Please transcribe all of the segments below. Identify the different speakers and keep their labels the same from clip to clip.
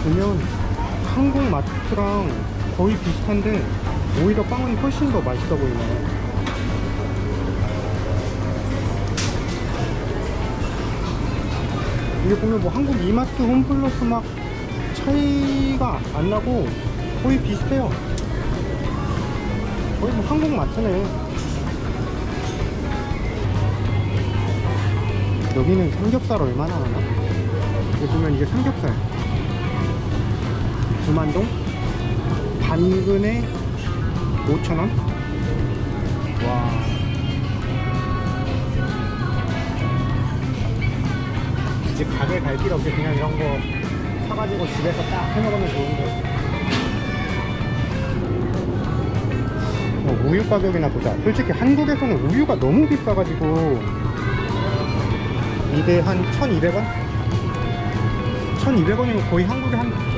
Speaker 1: 이게 보면 한국 마트랑 거의 비슷한데 오히려 빵은 훨씬 더 맛있어 보이네. 이게 보면 뭐 한국 이마트 홈플러스 막 차이가 안 나고 거의 비슷해요. 거의 뭐 한국 마트네. 여기는 삼겹살 얼마나 하나? 여기 보면 이게 삼겹살. 두만동? 반근에 5,000원? 와. 이제 가게 갈 필요 없이 그냥 이런 거 사가지고 집에서 딱 해먹으면 좋은데. 어, 우유 가격이나 보자. 솔직히 한국에서는 우유가 너무 비싸가지고 이게 한 1,200원? 1,200원이면 거의 한국에 한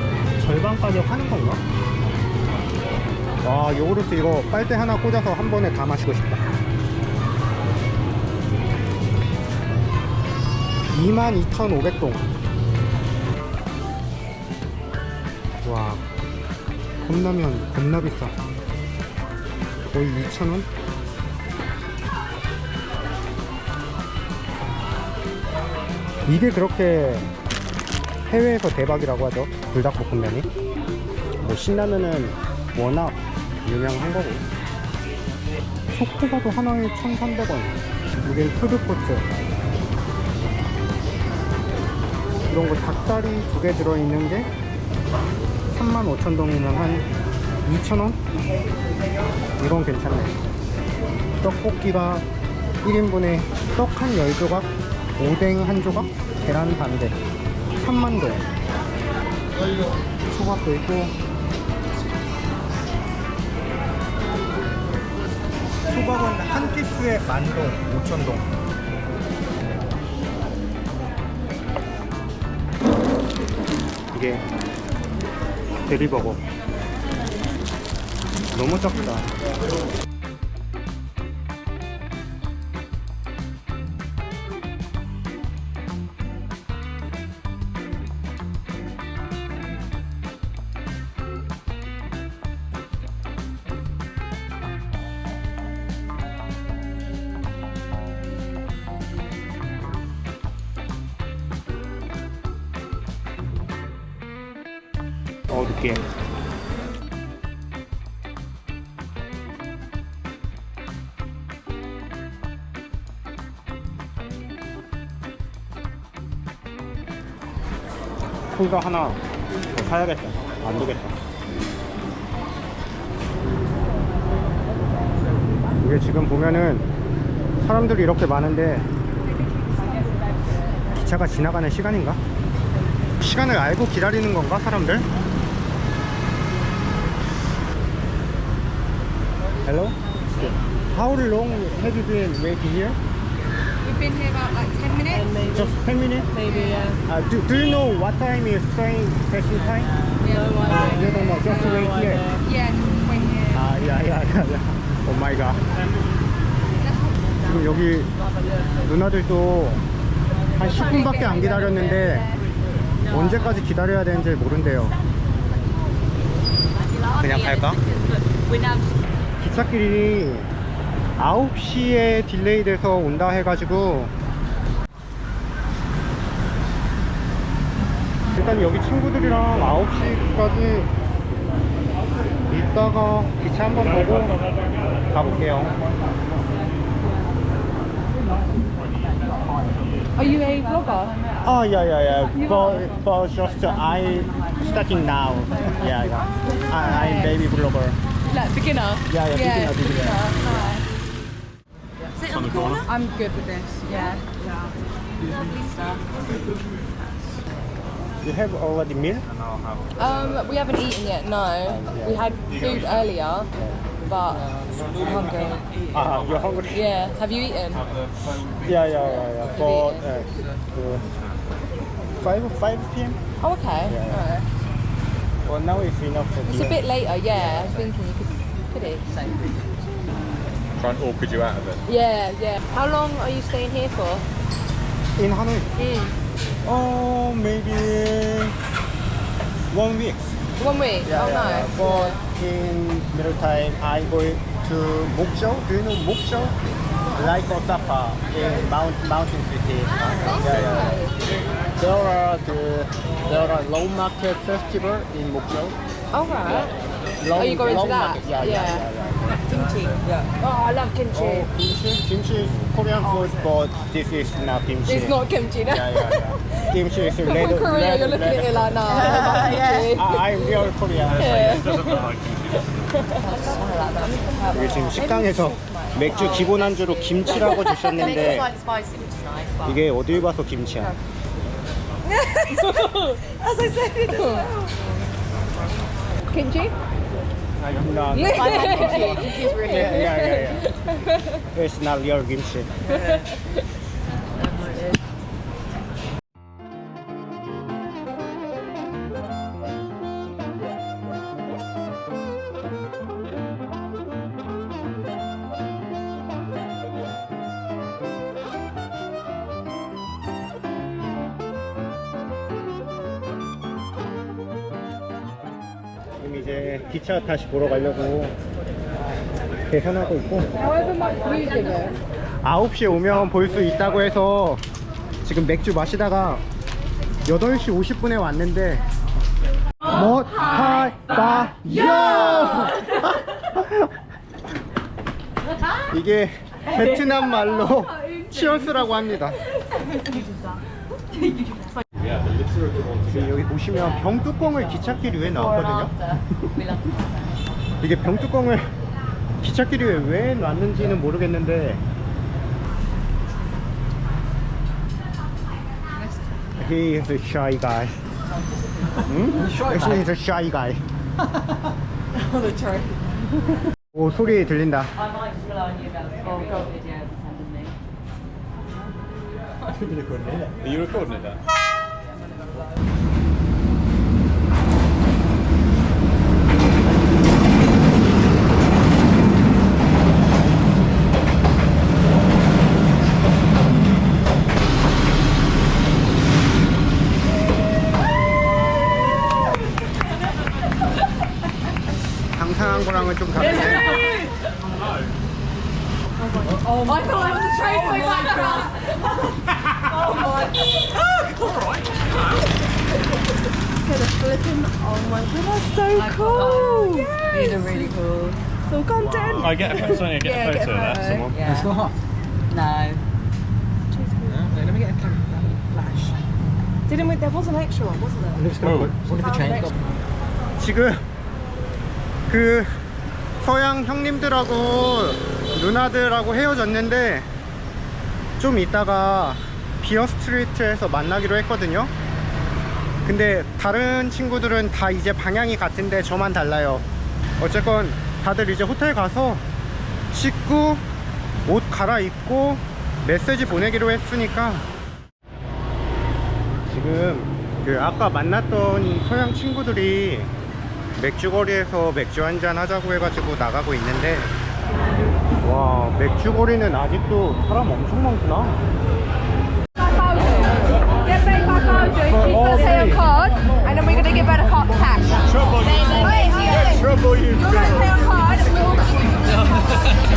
Speaker 1: 절반 가격 하는 건가? 와, 요구르트 이거 빨대 하나 꽂아서 한 번에 다 마시고 싶다. 22,500동. 와, 컵라면 겁나 비싸. 거의 2,000원? 이게 그렇게 해외에서 대박이라고 하죠. 불닭볶음면이. 뭐 신라면은 워낙 유명한 거고. 초코바도 하나에 1,300원. 이게 푸드코트. 이런 거 닭다리 두 개 들어있는 게 35,000동이면 한 2,000원? 이건 괜찮네. 떡볶이가 1인분에 떡 한 10조각, 오뎅 한 조각, 계란 반 개, 3만 동. 초밥도 있고. 초밥은 한 피스에 만동, 5천동. 이게 대리버거. 너무 작다. 큰거 하나 더 사야겠다. 안 되겠다. 이게 지금 보면은 사람들이 이렇게 많은데 기차가 지나가는 시간인가? 시간을 알고 기다리는 건가 사람들? Hello? How long have you been waiting here?
Speaker 2: We've been here about like 10 minutes.
Speaker 1: Just 10 minutes?
Speaker 3: Maybe, yeah.
Speaker 1: Uh, do, do you know what time is train station time?
Speaker 2: Yeah,
Speaker 3: No idea.
Speaker 1: You don't know, just wait
Speaker 3: No
Speaker 1: here.
Speaker 3: idea.
Speaker 2: yeah, just wait here.
Speaker 1: 아, 야, 야, 야, 야. 오 마이 갓. 지금 여기 누나들도 한 10분밖에 안 기다렸는데 언제까지 기다려야 되는지 모른대요. 그냥 갈까? 기찻길이 9시에 딜레이 돼서 온다 해가지고 일단 여기 친구들이랑 9시까지 이따가 기차 한번 보고 가볼게요.
Speaker 2: Are you a vlogger?
Speaker 1: Oh yeah yeah yeah. But but just uh, I starting now. Yeah yeah. I I'm baby blogger.
Speaker 2: Like beginner?
Speaker 1: Yeah yeah. beginner, beginner.
Speaker 2: Sit on the corner? I'm good with this, yeah. Lovely stuff.
Speaker 1: You have already meal?
Speaker 2: Um, we haven't eaten yet, no. We had food earlier, but I'm hungry.
Speaker 1: Ah, you're hungry?
Speaker 2: Yeah, have you eaten?
Speaker 1: Yeah yeah yeah yeah. But uh, uh, five five p.m.
Speaker 2: Oh, okay.
Speaker 1: Yeah.
Speaker 2: Alright.
Speaker 1: Well now it's enough for
Speaker 2: It's a bit later, yeah. I was thinking you could put it.
Speaker 4: Try and awkward you out of it.
Speaker 2: Yeah, yeah. How long are you staying here for?
Speaker 1: in Hanoi.
Speaker 2: Mm.
Speaker 1: Oh maybe one week.
Speaker 2: One week.
Speaker 1: Yeah,
Speaker 2: oh
Speaker 1: yeah,
Speaker 2: no.
Speaker 1: yeah. But in middle time, I go to Mokjo. Do you know Mokjo? Like Osaka in Mount Mountain City. Yeah, yeah, yeah. There are the there are low market festival in Mokjo.
Speaker 2: All right.
Speaker 1: Long,
Speaker 2: Are you going to that?
Speaker 1: Market. Yeah, yeah,
Speaker 2: Yeah.
Speaker 1: yeah. yeah.
Speaker 2: Kimchi. Yeah. Oh, I love kimchi.
Speaker 1: Oh, kimchi. Kimchi is Korean food, but this is not kimchi.
Speaker 2: It's not kimchi. No.
Speaker 1: Yeah, yeah, yeah. Kimchi is
Speaker 2: From
Speaker 1: red.
Speaker 2: Korea,
Speaker 1: red,
Speaker 2: you're looking
Speaker 1: red.
Speaker 2: at it like, nah, kimchi.
Speaker 1: I, I'm real Korean.
Speaker 2: Yeah.
Speaker 1: 여기 지금 식당에서 맥주 기본 안주로 김치라고 주셨는데 이게 어딜 봐서 김치야?
Speaker 3: as I said, it
Speaker 2: Kimchi?
Speaker 1: I'm not.
Speaker 3: I like kimchi. Kimchi is really
Speaker 1: Yeah, yeah, yeah, yeah. It's not real kimchi. 이제 기차 다시 보러 가려고 계산하고 있고
Speaker 2: However much you give it.
Speaker 1: 9시에 오면 볼 수 있다고 해서 지금 맥주 마시다가 8시 50분에 왔는데 못 할까요? 이게 베트남 말로 치어스라고 합니다. 지금 여기 보시면 병 뚜껑을 기찻길 위에 나왔거든요. 이게 병 뚜껑을 기찻길 위에 왜 놨는지는 모르겠는데 He is a shy guy. 응? Actually, he's a shy guy. 오 소리 들린다.
Speaker 3: I might just video sending me.
Speaker 4: Are you recording it then?
Speaker 1: 상상한 거랑은 좀 다른데.
Speaker 2: I thought it was a train going back across.
Speaker 3: These are really cool.
Speaker 4: I get a, Sonia, get
Speaker 2: Yeah,
Speaker 4: a
Speaker 2: get
Speaker 4: photo
Speaker 2: a
Speaker 4: of that.
Speaker 2: photo.
Speaker 4: Someone.
Speaker 3: Yeah. It's not. No.
Speaker 5: Let me get a flash. Didn't we? There was an extra one, wasn't there?
Speaker 4: Whoa.
Speaker 5: What if it changed?
Speaker 1: 지금 그 서양 형님들하고 누나들하고 헤어졌는데 좀 이따가 비어 스트리트에서 만나기로 했거든요. 근데 다른 친구들은 다 이제 방향이 같은데 저만 달라요. 어쨌건 다들 이제 호텔 가서 씻고 옷 갈아입고 메시지 보내기로 했으니까 지금 그 아까 만났던 서양 친구들이 맥주거리에서 맥주 한잔 하자고 해가지고 나가고 있는데 와 맥주거리는 a직도 사람 엄청 많구나
Speaker 2: She's pay a card, and then we're going to give her the card cash.
Speaker 4: Trouble you.
Speaker 2: Wait, wait,
Speaker 4: Trouble you.
Speaker 2: You're going to pay a card. We'll...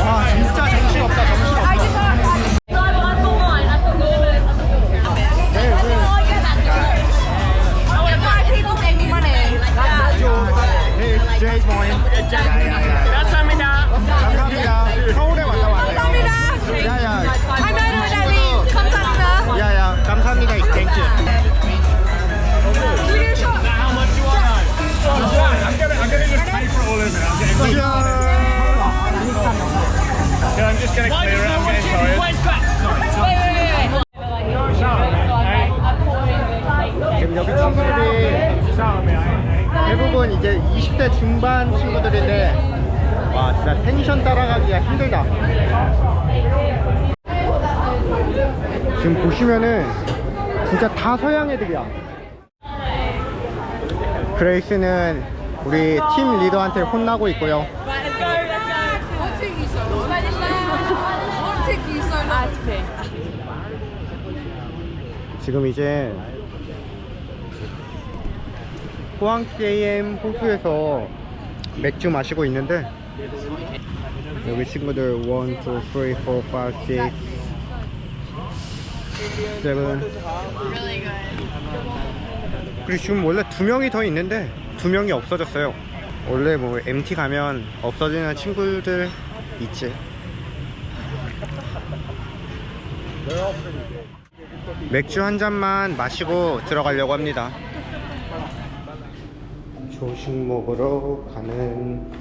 Speaker 1: 와 진짜 정신 없다 정신
Speaker 4: Gonna clear it. I'm getting tired.
Speaker 2: Wait, wait, wait, wait.
Speaker 1: 지금 여기 친구들이 대부분 이제 20대 중반 친구들인데 와 진짜 텐션 따라가기가 힘들다. 지금 보시면은 진짜 다 서양 애들이야. 그레이스는 우리 팀 리더한테 혼나고 있고요
Speaker 2: So long?
Speaker 1: 지금 이제 호황게임 호수에서 맥주 마시고 있는데 여기 친구들 1, 2, 3, 4, 5, 6, 7 그리고 지금 원래 두 명이 더 있는데 두 명이 없어졌어요. 원래 뭐 MT 가면 없어지는 친구들 있지 맥주 한 잔만 마시고 들어가려고 합니다. 조식 먹으러 가는